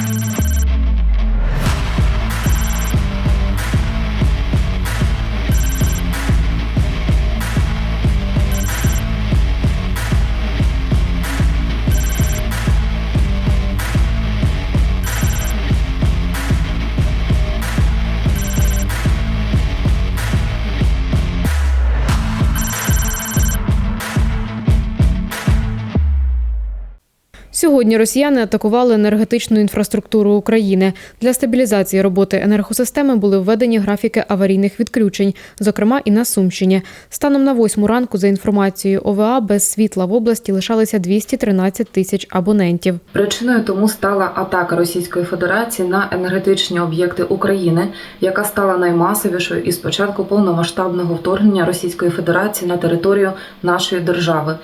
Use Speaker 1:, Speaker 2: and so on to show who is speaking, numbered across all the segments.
Speaker 1: Thank you. Сьогодні росіяни атакували енергетичну інфраструктуру України. Для стабілізації роботи енергосистеми були введені графіки аварійних відключень, зокрема і на Сумщині. Станом на восьму ранку, за інформацією ОВА, без світла в області лишалися 213 тисяч абонентів.
Speaker 2: Причиною тому стала атака Російської Федерації на енергетичні об'єкти України, яка стала наймасовішою із початку повномасштабного вторгнення Російської Федерації на територію нашої держави.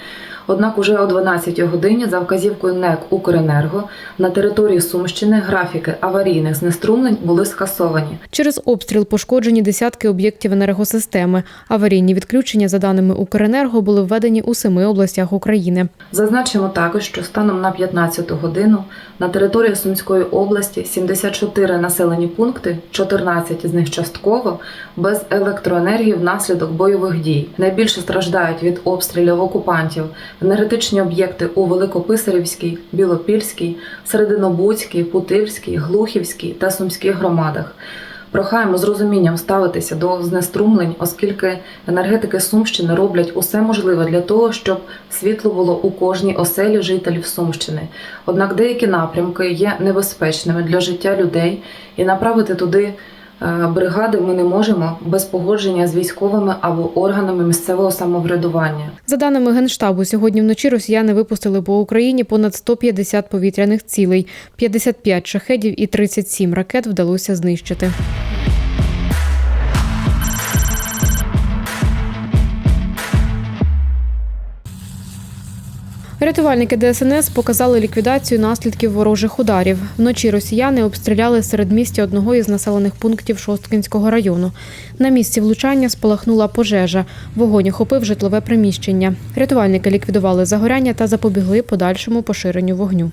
Speaker 2: Однак уже о 12 годині за вказівкою НЕК Укренерго на території Сумщини графіки аварійних знеструмлень були скасовані.
Speaker 1: Через обстріл пошкоджені десятки об'єктів енергосистеми. Аварійні відключення, за даними Укренерго, були введені у семи областях України.
Speaker 2: Зазначимо також, що станом на 15 годину на території Сумської області 74 населені пункти, 14 з них частково, без електроенергії внаслідок бойових дій. Найбільше страждають від обстрілів окупантів енергетичні об'єкти у Великописарівській, Білопільській, Серединобудській, Путивській, Глухівській та Сумській громадах. Прохаємо з розумінням ставитися до знеструмлень, оскільки енергетики Сумщини роблять усе можливе для того, щоб світло було у кожній оселі жителів Сумщини. Однак деякі напрямки є небезпечними для життя людей, і направити туди бригади ми не можемо без погодження з військовими або органами місцевого самоврядування.
Speaker 1: За даними Генштабу, сьогодні вночі росіяни випустили по Україні понад 150 повітряних цілей, 55 шахедів і 37 ракет вдалося знищити. Рятувальники ДСНС показали ліквідацію наслідків ворожих ударів. Вночі росіяни обстріляли середмістя одного із населених пунктів Шосткинського району. На місці влучання спалахнула пожежа. Вогонь охопив житлове приміщення. Рятувальники ліквідували загоряння та запобігли подальшому поширенню вогню.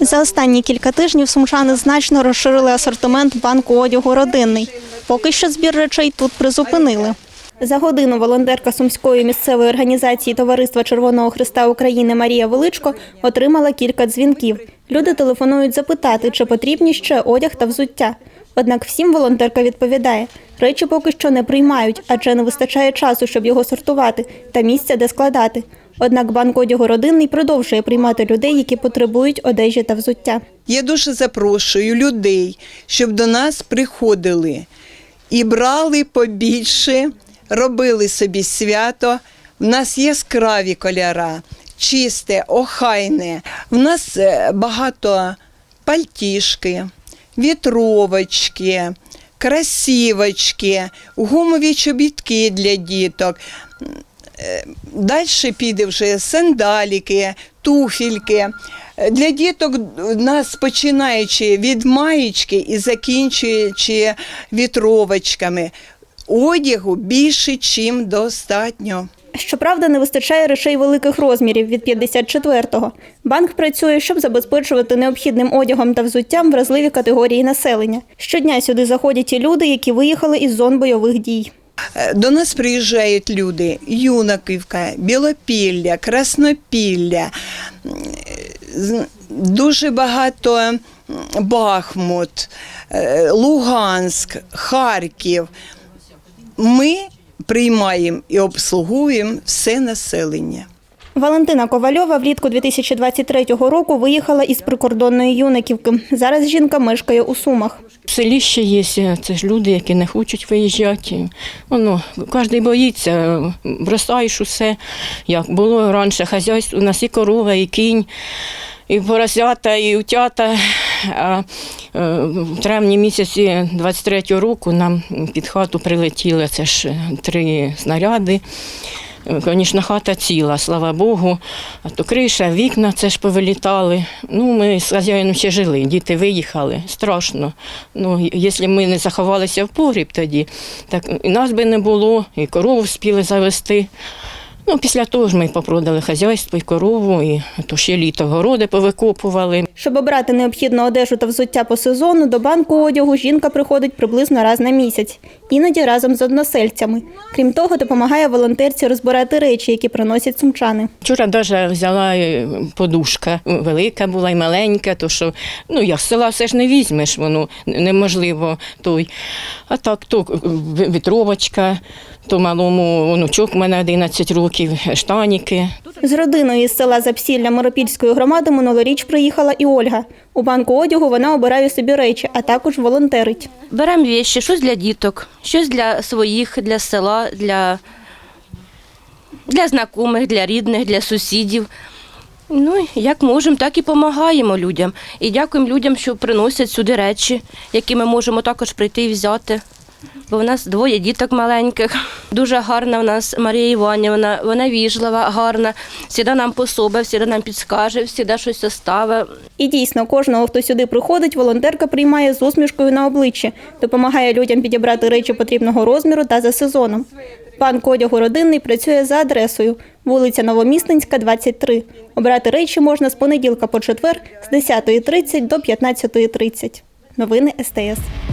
Speaker 3: За останні кілька тижнів сумчани значно розширили асортимент банку одягу родинний. Поки що збір речей тут призупинили. За годину волонтерка сумської місцевої організації Товариства Червоного Христа України Марія Величко отримала кілька дзвінків. Люди телефонують запитати, чи потрібні ще одяг та взуття. Однак всім волонтерка відповідає, речі поки що не приймають, адже не вистачає часу, щоб його сортувати, та місця, де складати. Однак банк одягу родинний продовжує приймати людей, які потребують одежі та взуття.
Speaker 4: Я дуже запрошую людей, щоб до нас приходили і брали побільше, робили собі свято. В нас яскраві кольора, чисте, охайне. В нас е, багато пальтішки, вітровочки, красівочки, гумові чобітки для діток. Далі піде вже сандаліки, туфельки. Для діток нас починаючи від маєчки і закінчуючи вітровочками. Одягу більше, чим достатньо.
Speaker 3: Щоправда, не вистачає речей великих розмірів від 54-го. Банк працює, щоб забезпечувати необхідним одягом та взуттям вразливі категорії населення. Щодня сюди заходять і люди, які виїхали із зон бойових дій.
Speaker 4: Е, До нас приїжджають люди Юнаківка, Білопілля, Краснопілля, дуже багато Бахмут, е, Луганськ, Харків. Ми приймаємо і обслуговуємо все населення.
Speaker 3: Валентина Ковальова влітку 2023 року виїхала із прикордонної юнаківки. Зараз жінка мешкає у Сумах.
Speaker 5: В селі ще є, це ж люди, які не хочуть виїжджати. Воно, кожен боїться, бросаєш усе. Як було раніше хазяйство, у нас і корова, і кінь, і поросята, і утята. А е, в травні місяці 23-го року нам під хату прилетіли це ж три снаряди. Звісно, хата ціла, слава Богу. А то криша, вікна це ж повилітали. Ну, ми з хазяїном ще жили, діти виїхали. Страшно. Ну, якщо ми не заховалися в погріб тоді, так і нас би не було, і корову встигли завести. Ну, після того ж ми попродали хазяйство і корову, і то ще літо городи повикопували.
Speaker 3: Щоб обрати необхідну одежу та взуття по сезону, до банку одягу жінка приходить приблизно раз на місяць, іноді разом з односельцями. Крім того, допомагає волонтерці розбирати речі, які приносять сумчани.
Speaker 5: Вчора навіть взяла е, подушка, велика була і маленька, то що ну як з села все ж не візьмеш, воно неможливо той. А так, то е, вітровочка, то малому онучок у мене 11 років, штаніки.
Speaker 3: З родиною із села Запсілля Миропільської громади минулоріч приїхала і Ольга. У банку одягу вона обирає собі речі, а також волонтерить.
Speaker 6: Беремо вещи, щось для діток, щось для своїх, для села, для, для знайомих, для рідних, для сусідів. Ну, як можемо, так і допомагаємо людям. І дякуємо людям, що приносять сюди речі, які ми можемо також прийти і взяти. Бо в нас двоє діток маленьких. Дуже гарна в нас Марія Іванівна, вона віжлива, гарна, завжди нам пособить, завжди нам підскаже, завжди щось оставить.
Speaker 3: І дійсно, кожного, хто сюди приходить, волонтерка приймає з усмішкою на обличчі, допомагає людям підібрати речі потрібного розміру та за сезоном. Банк одягу родинний працює за адресою вулиця Новомісненська, 23. Обрати речі можна з понеділка по четвер з 10.30 до 15.30. Новини СТС.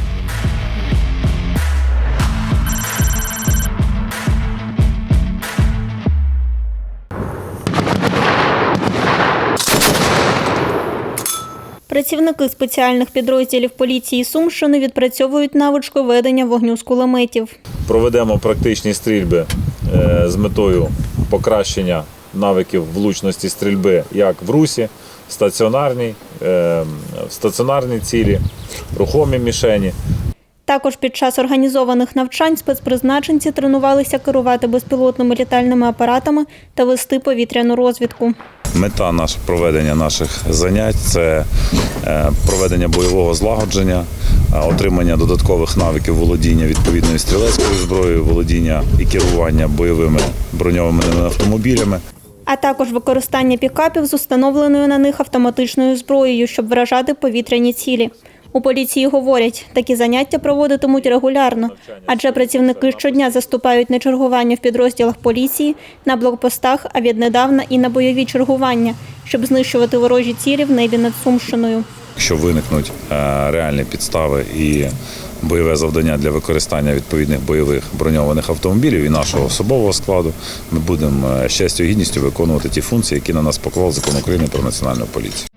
Speaker 3: Працівники спеціальних підрозділів поліції Сумщини відпрацьовують навичку ведення вогню з кулеметів.
Speaker 7: проведемо практичні стрільби е, з метою покращення навиків влучності стрільби як в русі, стаціонарній, е, в стаціонарній цілі, рухомі мішені.
Speaker 3: Також під час організованих навчань спецпризначенці тренувалися керувати безпілотними літальними апаратами та вести повітряну розвідку.
Speaker 7: Мета наш проведення наших занять це е, проведення бойового злагодження, е, отримання додаткових навиків володіння відповідною стрілецькою зброєю, володіння і керування бойовими броньовими автомобілями.
Speaker 3: А також використання пікапів з установленою на них автоматичною зброєю, щоб вражати повітряні цілі. У поліції говорять, такі заняття проводитимуть регулярно, адже працівники щодня заступають на чергування в підрозділах поліції, на блокпостах, а віднедавна і на бойові чергування, щоб знищувати ворожі цілі в небі над Сумщиною.
Speaker 7: Якщо виникнуть е, реальні підстави і бойове завдання для використання відповідних бойових броньованих автомобілів і нашого особового складу, ми будемо е, з і гідністю виконувати ті функції, які на нас поклав закон України про національну поліцію.